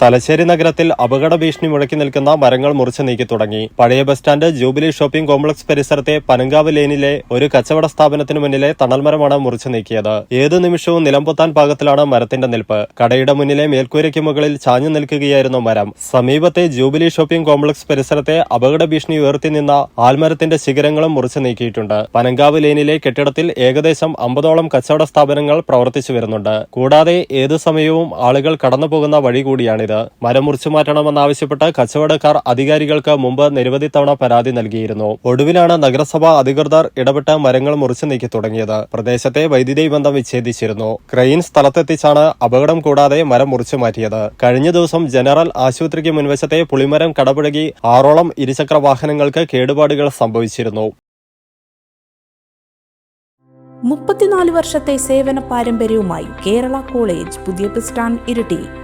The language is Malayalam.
തലശ്ശേരി നഗരത്തിൽ അപകട ഭീഷണി മുഴക്കി നിൽക്കുന്ന മരങ്ങൾ മുറിച്ചു നീക്കി തുടങ്ങി. പഴയ bus stand Jubilee shopping complex പരിസരത്തെ പനങ്കാവ് ലേനിലെ ഒരു കച്ചവട സ്ഥാപനത്തിന് മുന്നിലെ തണൽമരമാണ് മുറിച്ചു നീക്കിയത്. ഏതു നിമിഷവും നിലംപൊത്താൻ പാകത്തിലാണ് മരത്തിന്റെ നിൽപ്പ്. കടയുടെ മുന്നിലെ മേൽക്കൂരയ്ക്ക് മുകളിൽ ചാഞ്ഞു നിൽക്കുകയായിരുന്നു മരം. സമീപത്തെ ജൂബിലി ഷോപ്പിംഗ് കോംപ്ലക്സ് പരിസരത്തെ അപകട ഭീഷണി ഉയർത്തി നിന്ന ആൽമരത്തിന്റെ ശിഖരങ്ങളും മുറിച്ചു നീക്കിയിട്ടുണ്ട്. പനങ്കാവ് ലേനിലെ കെട്ടിടത്തിൽ ഏകദേശം അമ്പതോളം കച്ചവട സ്ഥാപനങ്ങൾ പ്രവർത്തിച്ചു വരുന്നുണ്ട്. കൂടാതെ ഏതു സമയവും ആളുകൾ കടന്നുപോകുന്ന വഴി വഴി കൂടിയാണിത് മരം മുറിച്ചു മാറ്റണമെന്നാവശ്യപ്പെട്ട് കച്ചവടക്കാർ അധികാരികൾക്ക് മുമ്പ് നിരവധി തവണ പരാതി നൽകിയിരുന്നു. ഒടുവിലാണ് നഗരസഭാ അധികൃതർ ഇടപെട്ട് മരങ്ങൾ മുറിച്ചു നീക്കി തുടങ്ങിയത്. പ്രദേശത്തെ വൈദ്യുതി ബന്ധം വിച്ഛേദിച്ചിരുന്നു. ക്രെയിൻ സ്ഥലത്തെത്തിച്ചാണ് അപകടം കൂടാതെ മരം മുറിച്ചു മാറ്റിയത്. കഴിഞ്ഞ ദിവസം ജനറൽ ആശുപത്രിക്ക് മുൻവശത്തെ പുളിമരം കടപുഴകി ആറോളം ഇരുചക്ര വാഹനങ്ങൾക്ക് കേടുപാടുകൾ സംഭവിച്ചിരുന്നു. മുപ്പത്തിനാല് വർഷത്തെ സേവന പാരമ്പര്യവുമായി കേരള കോളേജ് പുതിയ bus stand